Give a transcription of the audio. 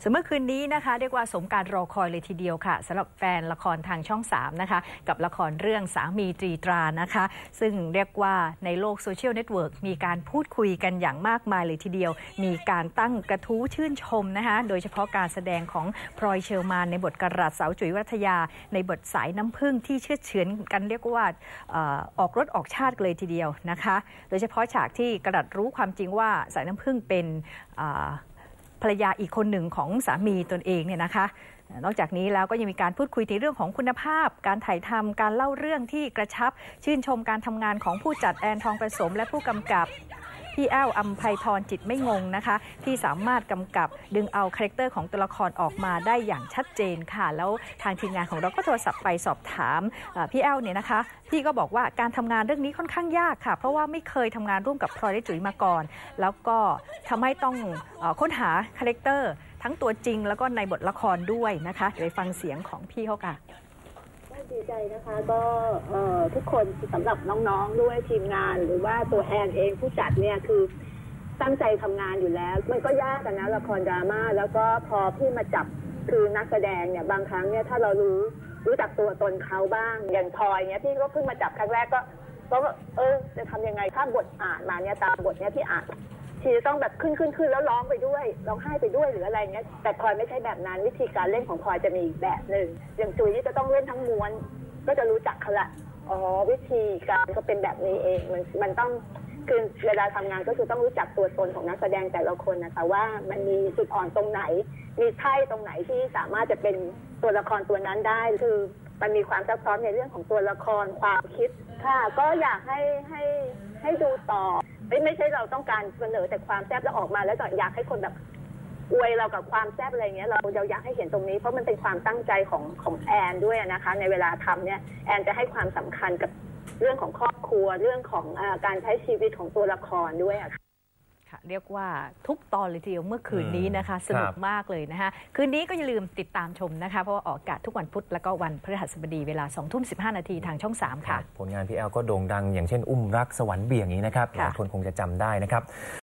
ส่วนเมื่อคืนนี้นะคะเรียกว่าสมการรอคอยเลยทีเดียวค่ะสำหรับแฟนละครทางช่อง 3 นะคะ กับละครเรื่องสามีตรีตรานะคะ ซึ่งเรียกว่าในโลกโซเชียลเน็ตเวิร์กมีการพูดคุยกันอย่างมากมายเลยทีเดียว มีการตั้งกระทู้ชื่นชมนะคะ โดยเฉพาะการแสดงของพลอยเชอร์มานในบทกระรัดสาวจุ๋ยวัทยา ในบทสายน้ำผึ้งที่เชื่อเฉือนกันเรียกว่าออกรถออกชาติเลยทีเดียวนะคะ โดยเฉพาะฉากที่กระดัดรู้ความจริงว่าสายน้ำผึ้งเป็น ภรรยาอีกคนหนึ่งของสามีตนเองเนี่ยนะคะ นอกจากนี้แล้วก็ยังมีการพูดคุยในเรื่องของคุณภาพ การถ่ายทำการเล่าเรื่องที่กระชับ ชื่นชมการทำงานของผู้จัดแอนทองประสมและผู้กำกับ พี่แอ้วอัมภัยพรจิตไม่งงนะคะ ที่สามารถกำกับดึงเอาคาแรคเตอร์ของตัวละครออกมาได้อย่างชัดเจนค่ะ แล้วทางทีมงานของเราก็โทรศัพท์ไปสอบถามพี่แอ้วเนี่ยนะคะ พี่ก็บอกว่าการทำงานเรื่องนี้ค่อนข้างยากค่ะ เพราะว่าไม่เคยทำงานร่วมกับพลอยและจุ๋ยมาก่อน แล้วก็ทำให้ต้องอค้นหาคาแรคเตอร์ทั้งตัวจริงแล้วก็ในบทละครด้วยนะคะเดี๋ยวไปฟังเสียงของพี่เขาค่ะ ดีใจนะคะก็เอ่อทุกคนสำหรับน้องๆด้วยทีมงาน หรือว่าตัวแอนเองผู้จัดเนี่ยคือตั้งใจทำงานอยู่แล้ว มันก็ยากนะละครดราม่าแล้วก็พอพี่มาจับคือนักแสดงเนี่ยบางครั้งเนี่ยถ้าเรารู้รู้จักตัวตนเขาบ้าง อย่างพลอยเนี่ยพี่ก็เพิ่งมาจับครั้งแรกก็ก็เออจะทำยังไงถ้าบทอ่านมาเนี่ยตามบทเนี่ยที่อ่าน ทีจะต้องแบบขึ้นขึ้นขึ้นแล้วร้องไปด้วยร้องไห้ไปด้วยหรืออะไรเงี้ยแต่พลอยไม่ใช่แบบนั้นวิธีการเล่นของพลอยจะมีอีกแบบหนึ่งอย่างจุยนี่จะต้องเล่นทั้งม้วน ก็จะรู้จักเขาละอ๋อวิธีการก็เป็นแบบนี้เองมันมันต้องคือเวลาทำงานก็คือต้องรู้จักตัวตนของนักแสดงแต่ละคนนะคะว่ามันมีจุดอ่อนตรงไหน มีไพ่ตรงไหนที่สามารถจะเป็นตัวละครตัวนั้นได้คือมันมีความซับซ้อนในเรื่องของตัวละครความคิดค่ะ ก็อยากให้ให้ให้ดูต่อ ไม่ไม่ใช่เราต้องการเสนอแต่ความแซ่บแล้วออกมา แล้วก็อยากให้คนแบบอวยเรากับความแซ่บอะไรเงี้ยเราเราอยากให้เห็นตรงนี้ เพราะมันเป็นความตั้งใจของของแอนด้วยนะคะ ในเวลาทำเนี่ยแอนจะให้ความสำคัญกับเรื่องของครอบครัวเรื่องของอการใช้ชีวิตของตัวละครด้วยอะค่ะ ค่ะเรียกว่าทุกตอนเลยทีเดียวเมื่อคืนนี้นะคะ สนุคกรับมากเลยนะคะคืนนี้ก็อย่าลืมติดตามชมนะคะ เพราะว่าออกอากาศทุกวันพุธแล้วก็วันพฤหัสบดีเวลา2ทุ่ม15 นาทีทางช่อง 3 ค่ะ ผลงานพี่แอลก็โด่งดังอย่างเช่นอุ้มรักสวรรค์เบี่ยงอย่างนี้นะครับหค่ะลายคนคงจะจำได้นะครับ